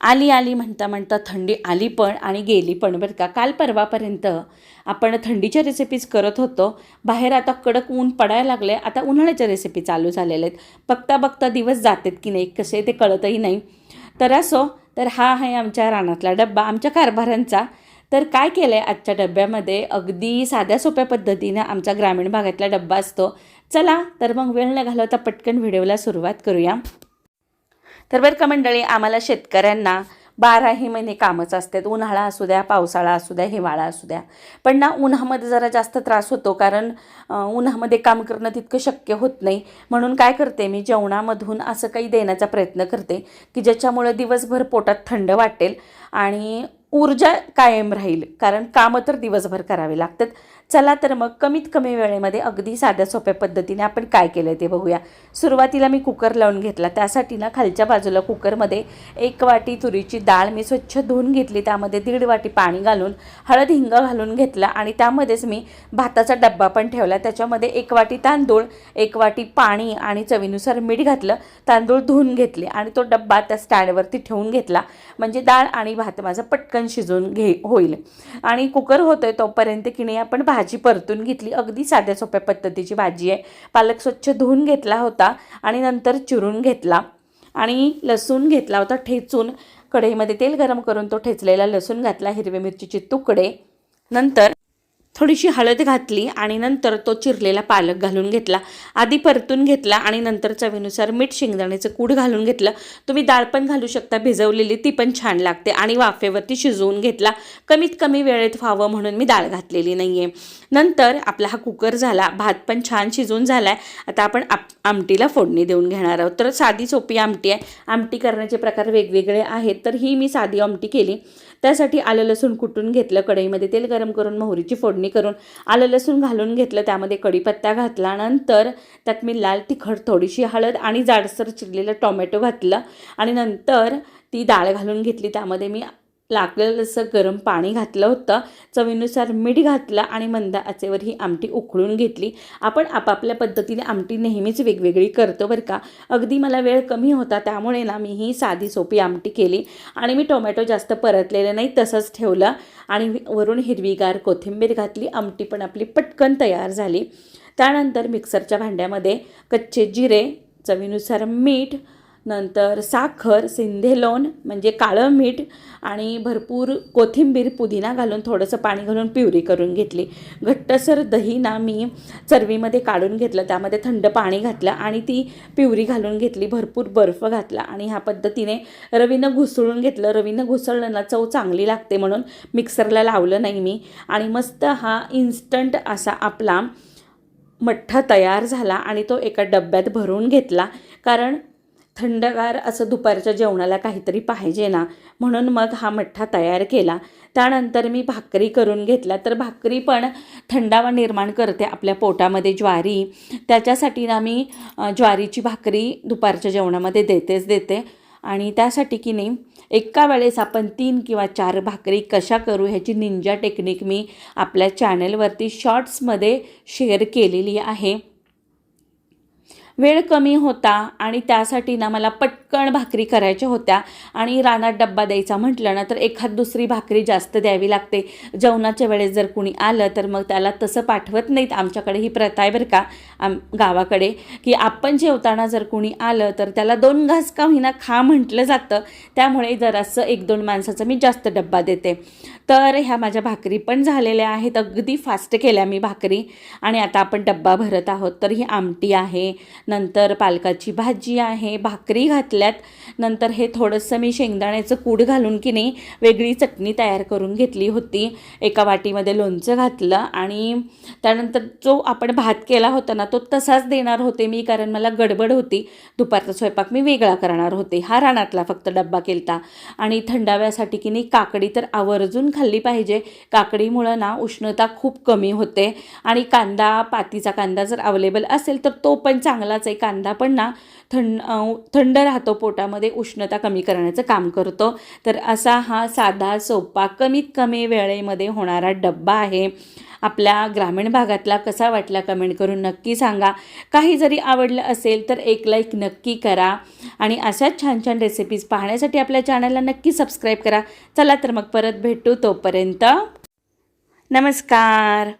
आली आली म्हणता म्हणता थंडी आली पण आणि गेली पण बरं का. काल परवापर्यंत आपण थंडीच्या रेसिपीज करत होतो. बाहेर आता कडक ऊन पडायला लागले आता उन्हाळ्याच्या रेसिपी चालू झालेल्या आहेत. बघता बघता दिवस जातात की नाही कसे ते कळतही नाही. तर असो तर हा आहे आमच्या रानातला डब्बा आमच्या कारभारांचा. तर काय केलं आहे आजच्या डब्यामध्ये? अगदी साध्या सोप्या पद्धतीनं आमचा ग्रामीण भागातला डब्बा असतो. चला तर मग वेळ न घालवता पटकन व्हिडिओला सुरुवात करूया. तर बरं का मंडळी आम्हाला शेतकऱ्यांना बाराही महिने कामच असतात. उन्हाळा असू द्या पावसाळा असू द्या हिवाळा असू द्या. पण ना उन्हामध्ये जरा जास्त त्रास होतो कारण उन्हामध्ये काम करणं तितकं शक्य होत नाही. म्हणून काय करते मी जेवणामधून असं काही देण्याचा प्रयत्न करते की ज्याच्यामुळं दिवसभर पोटात थंड वाटेल आणि ऊर्जा कायम राहील कारण कामं तर दिवसभर करावे लागतात. चला तर मग कमीत कमी वेळेमध्ये अगदी साध्या सोप्या पद्धतीने आपण काय केलं ते बघूया. सुरुवातीला मी कुकर लावून घेतला. त्यासाठी ना खालच्या बाजूला कुकरमध्ये एक वाटी तुरीची डाळ मी स्वच्छ धुवून घेतली. त्यामध्ये दीड वाटी पाणी घालून हळद हिंग घालून घेतला आणि त्यामध्येच मी भाताचा डब्बा पण ठेवला. त्याच्यामध्ये एक वाटी तांदूळ एक वाटी पाणी आणि चवीनुसार मीठ घातलं. तांदूळ धुवून घेतले आणि तो डब्बा त्या स्टँडवरती ठेवून घेतला. म्हणजे डाळ आणि भात माझं पटकन शिजून घे होईल. आणि कुकर होतोय तोपर्यंत की नाही आपण भाजी परतून घेतली. अगदी साध्या सोप्या पद्धतीची भाजी आहे. पालक स्वच्छ धुवून घेतला होता आणि नंतर चिरून घेतला. आणि लसूण घेतला होता ठेचून. कढईमध्ये तेल गरम करून तो ठेचलेला लसूण घातला हिरवे मिरचीचे तुकडे. नंतर थोडीशी हळद घातली आणि नंतर तो चिरलेला पालक घालून घेतला. आधी परतून घेतला आणि नंतर चवीनुसार मीठ शेंगदाण्याचं कूड घालून घेतलं. तुम्ही डाळ पण घालू शकता भिजवलेली ती पण छान लागते आणि वाफेवरती शिजवून घेतला. कमीत कमी वेळेत व्हावं म्हणून मी डाळ घातलेली नाही आहे नंतर आपला हा कुकर झाला. भात पण छान शिजून झाला आहे आता आपण आप आमटीला फोडणी देऊन घेणार आहोत. तर साधी सोपी आमटी आहे. आमटी करण्याचे प्रकार वेगवेगळे आहेत. तर ही मी साधी आमटी केली. त्यासाठी आलं लसूण कुटून घेतलं कढईमध्ये तेल गरम करून मोहरीची फोडणी करून आलं लसूण घालून घेतलं त्यामध्ये कढीपत्ता घातला नंतर त्यात मी लाल तिखट थोडीशी हळद आणि जाडसर चिरलेलं टोमॅटो घातलं आणि नंतर ती डाळ घालून घेतली त्यामध्ये मी लागलेलं असं गरम पाणी घातलं होतं चवीनुसार मीठ घातलं आणि मंद आचेवर ही आमटी उकळून घेतली. आपण आपापल्या पद्धतीने आमटी नेहमीच वेगवेगळी करतो बरं का. अगदी मला वेळ कमी होता त्यामुळे ना मी ही साधी सोपी आमटी केली. आणि मी टोमॅटो जास्त परतलेले नाही तसंच ठेवलं. आणि वरून हिरवीगार कोथिंबीर घातली आमटी पण आपली पटकन तयार झाली. त्यानंतर मिक्सरच्या भांड्यामध्ये कच्चे जिरे चवीनुसार मीठ नंतर साखर सिंधेलोन म्हणजे काळं मीठ आणि भरपूर कोथिंबीर पुदिना घालून थोडंसं पाणी घालून प्युरी करून घेतली. घट्टसर दही ना मी चरवीमध्ये काढून घेतलं. त्यामध्ये थंड पाणी घातलं आणि ती प्युरी घालून घेतली. भरपूर बर्फ घातला आणि ह्या पद्धतीने रवीनं घुसळून घेतलं. रवीनं घुसळलं ना चव चांगली लागते म्हणून मिक्सरला लावलं नाही मी. आणि मस्त हा इन्स्टंट असा आपला मठ्ठा तयार झाला आणि तो एका डब्यात भरून घेतला. कारण थंडगार असं दुपारच्या जेवणाला काहीतरी पाहिजे ना म्हणून मग हा मठ्ठा तयार केला. त्यानंतर मी भाकरी करून घेतला तर भाकरी पण थंडावा निर्माण करते आपल्या पोटामध्ये ज्वारी. त्याच्यासाठी ना मी ज्वारीची भाकरी दुपारच्या जेवणामध्ये देतेच देते. आणि त्यासाठी की नाही एका वेळेस आपण तीन किंवा चार भाकरी कशा करू ह्याची निंजा टेक्निक मी आपल्या चॅनलवरती शॉर्ट्समध्ये शेअर केलेली आहे. वेळ कमी होता आणि त्यासाठी ना मला पटकन भाकरी करायच्या होत्या. आणि रानात डब्बा द्यायचा म्हटलं ना तर एखाद दुसरी भाकरी जास्त द्यावी लागते. जेवणाच्या वेळेस जर कुणी आलं तर मग त्याला तसं पाठवत नाहीत. आमच्याकडे ही प्रथा आहे बरं का आम गावाकडे की आपण जेवताना जर कुणी आलं तर त्याला दोन घास का होईना खा म्हटलं जातं. त्यामुळे जरासं एक दोन माणसाचा मी जास्त डब्बा देते. तर ह्या माझ्या भाकरी पण झालेल्या आहेत. अगदी फास्ट केल्या मी भाकरी. आणि आता आपण डब्बा भरत आहोत. तर ही आमटी आहे. नंतर पालकाची भाजी आहे भाकरी घातल्यात. नंतर हे थोडंसं मी शेंगदाण्याचं कूड घालून की नाही वेगळी चटणी तयार करून घेतली होती. एका वाटीमध्ये लोणचं घातलं आणि त्यानंतर जो आपण भात केला होता ना तो तसाच देणार होते मी कारण मला गडबड होती. दुपारचा स्वयंपाक मी वेगळा करणार होते. हा रानातला फक्त डब्बा केलता. आणि थंडाव्यासाठी की नाही काकडी तर आवर्जून खाल्ली पाहिजे. काकडीमुळं ना उष्णता खूप कमी होते. आणि कांदा पातीचा कांदा जर अवेलेबल असेल तर तो पण चांगला एक कांदा पण ना थंड थंड राहतो पोटामध्ये उष्णता कमी करण्याचं काम करतो. तर असा हा साधा सोपा कमीत कमी वेळेमध्ये होणारा डब्बा आहे. आपल्या ग्रामीण भागातला कसा वाटला कमेंट करून नक्की सांगा. काही जरी आवडलं असेल तर एक लाईक नक्की करा. आणि अशाच छान छान रेसिपीज पाहण्यासाठी आपल्या चॅनलला नक्की सबस्क्राईब करा. चला तर मग परत भेटू तोपर्यंत. नमस्कार.